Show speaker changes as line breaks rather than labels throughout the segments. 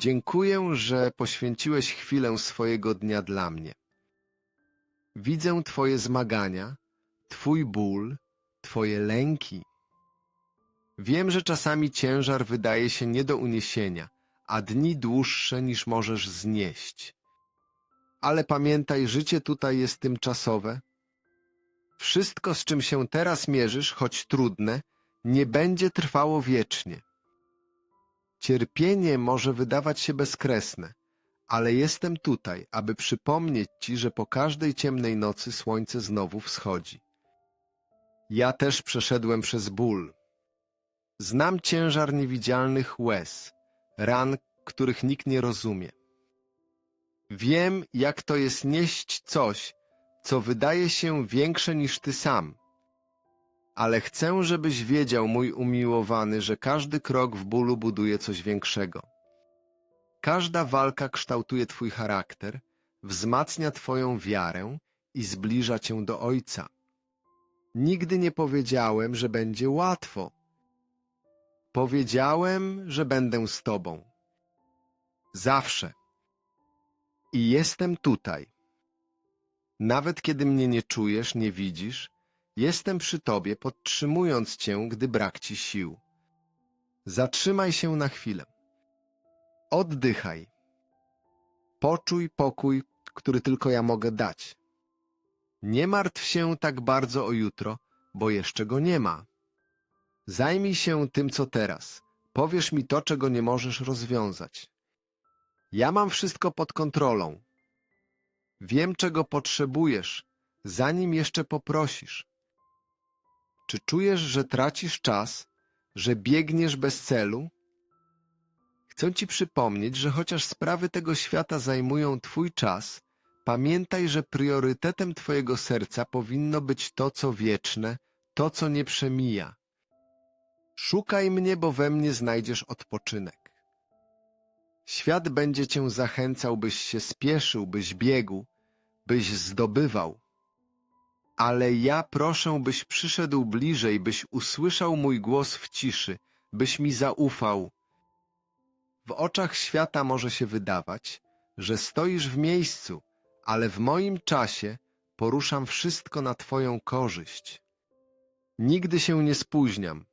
Dziękuję, że poświęciłeś chwilę swojego dnia dla mnie. Widzę Twoje zmagania, Twój ból, Twoje lęki. Wiem, że czasami ciężar wydaje się nie do uniesienia, a dni dłuższe niż możesz znieść. Ale pamiętaj, życie tutaj jest tymczasowe. Wszystko, z czym się teraz mierzysz, choć trudne, nie będzie trwało wiecznie. Cierpienie może wydawać się bezkresne, ale jestem tutaj, aby przypomnieć Ci, że po każdej ciemnej nocy słońce znowu wschodzi. Ja też przeszedłem przez ból. Znam ciężar niewidzialnych łez, ran, których nikt nie rozumie. Wiem, jak to jest nieść coś, co wydaje się większe niż Ty sam. Ale chcę, żebyś wiedział, mój umiłowany, że każdy krok w bólu buduje coś większego. Każda walka kształtuje Twój charakter, wzmacnia Twoją wiarę i zbliża Cię do Ojca. Nigdy nie powiedziałem, że będzie łatwo. Powiedziałem, że będę z Tobą. Zawsze. I jestem tutaj. Nawet kiedy mnie nie czujesz, nie widzisz, jestem przy Tobie, podtrzymując Cię, gdy brak Ci sił. Zatrzymaj się na chwilę. Oddychaj. Poczuj pokój, który tylko ja mogę dać. Nie martw się tak bardzo o jutro, bo jeszcze go nie ma. Zajmij się tym, co teraz. Powiesz mi to, czego nie możesz rozwiązać. Ja mam wszystko pod kontrolą. Wiem, czego potrzebujesz, zanim jeszcze poprosisz. Czy czujesz, że tracisz czas, że biegniesz bez celu? Chcę ci przypomnieć, że chociaż sprawy tego świata zajmują twój czas, pamiętaj, że priorytetem twojego serca powinno być to, co wieczne, to, co nie przemija. Szukaj mnie, bo we mnie znajdziesz odpoczynek. Świat będzie cię zachęcał, byś się spieszył, byś biegł, byś zdobywał. Ale ja proszę, byś przyszedł bliżej, byś usłyszał mój głos w ciszy, byś mi zaufał. W oczach świata może się wydawać, że stoisz w miejscu, ale w moim czasie poruszam wszystko na Twoją korzyść. Nigdy się nie spóźniam.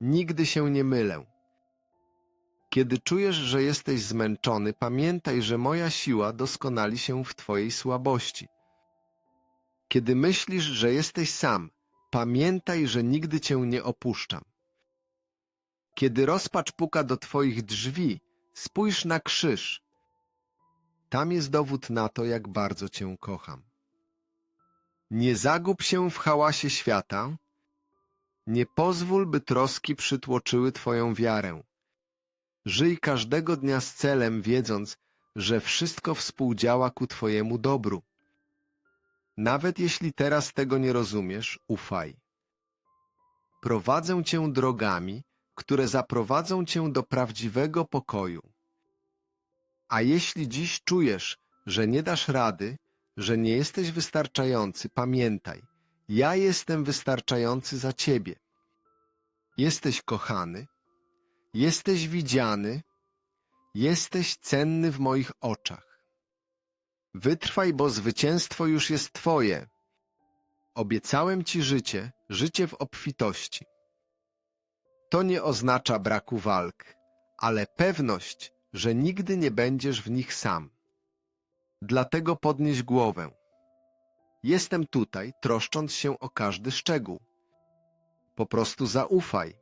Nigdy się nie mylę. Kiedy czujesz, że jesteś zmęczony, pamiętaj, że moja siła doskonali się w Twojej słabości. Kiedy myślisz, że jesteś sam, pamiętaj, że nigdy Cię nie opuszczam. Kiedy rozpacz puka do Twoich drzwi, spójrz na krzyż. Tam jest dowód na to, jak bardzo Cię kocham. Nie zagub się w hałasie świata, nie pozwól, by troski przytłoczyły Twoją wiarę. Żyj każdego dnia z celem, wiedząc, że wszystko współdziała ku Twojemu dobru. Nawet jeśli teraz tego nie rozumiesz, ufaj. Prowadzę Cię drogami, które zaprowadzą Cię do prawdziwego pokoju. A jeśli dziś czujesz, że nie dasz rady, że nie jesteś wystarczający, pamiętaj, ja jestem wystarczający za Ciebie. Jesteś kochany, jesteś widziany, jesteś cenny w moich oczach. Wytrwaj, bo zwycięstwo już jest Twoje. Obiecałem Ci życie, życie w obfitości. To nie oznacza braku walk, ale pewność, że nigdy nie będziesz w nich sam. Dlatego podnieś głowę. Jestem tutaj, troszcząc się o każdy szczegół. Po prostu zaufaj.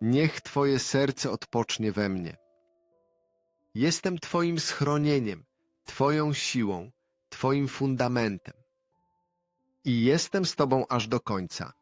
Niech Twoje serce odpocznie we mnie. Jestem Twoim schronieniem, Twoją siłą, Twoim fundamentem. I jestem z Tobą aż do końca.